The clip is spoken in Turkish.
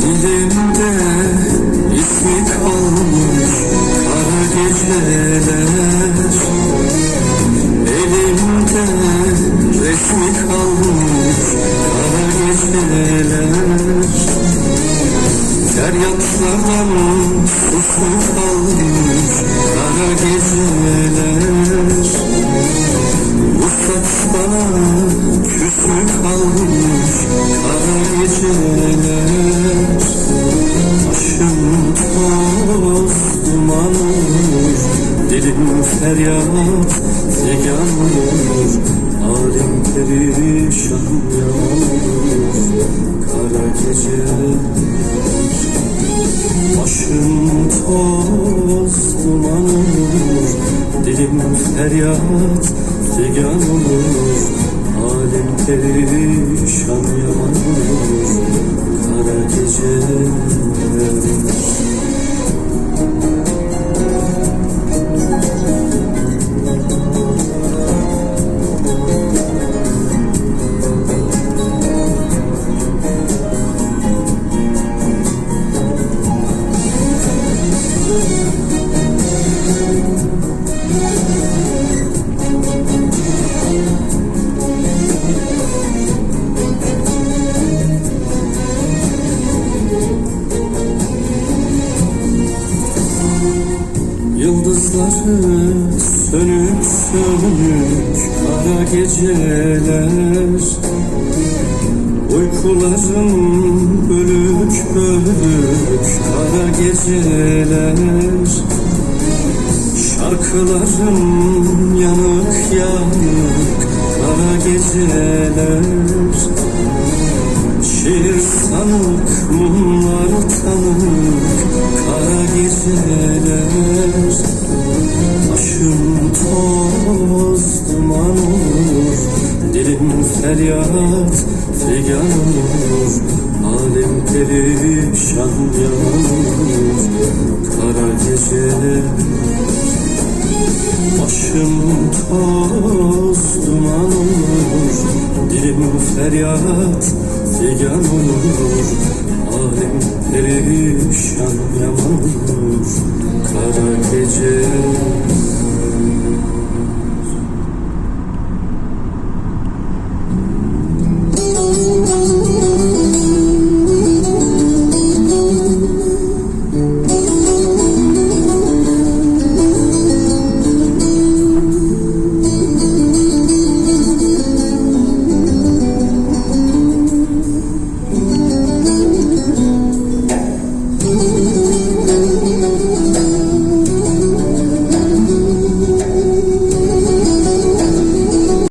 Dilimde ismi kalmış kara geceler. Elimde resmi kalmış kara geceler. Feryatlardan susmu kalmış kara geceler feryat figan olur Alim perişan yanır Kara geceler Başım toz duman olur Dilim feryat figan olur Halim perişan Yıldızları sönük sönük kara geceler. Uykularım bölük bölük kara geceler. Şarkılarım yanık yanık kara geceler. Şiir sanık tanık geceler Başım toz duman olur. Dilim feryat figan olur. Halim perişan yanır Kara geceler Başım toz duman olur. Dilim feryat figan olur Halim perişan yaman olur Kara gece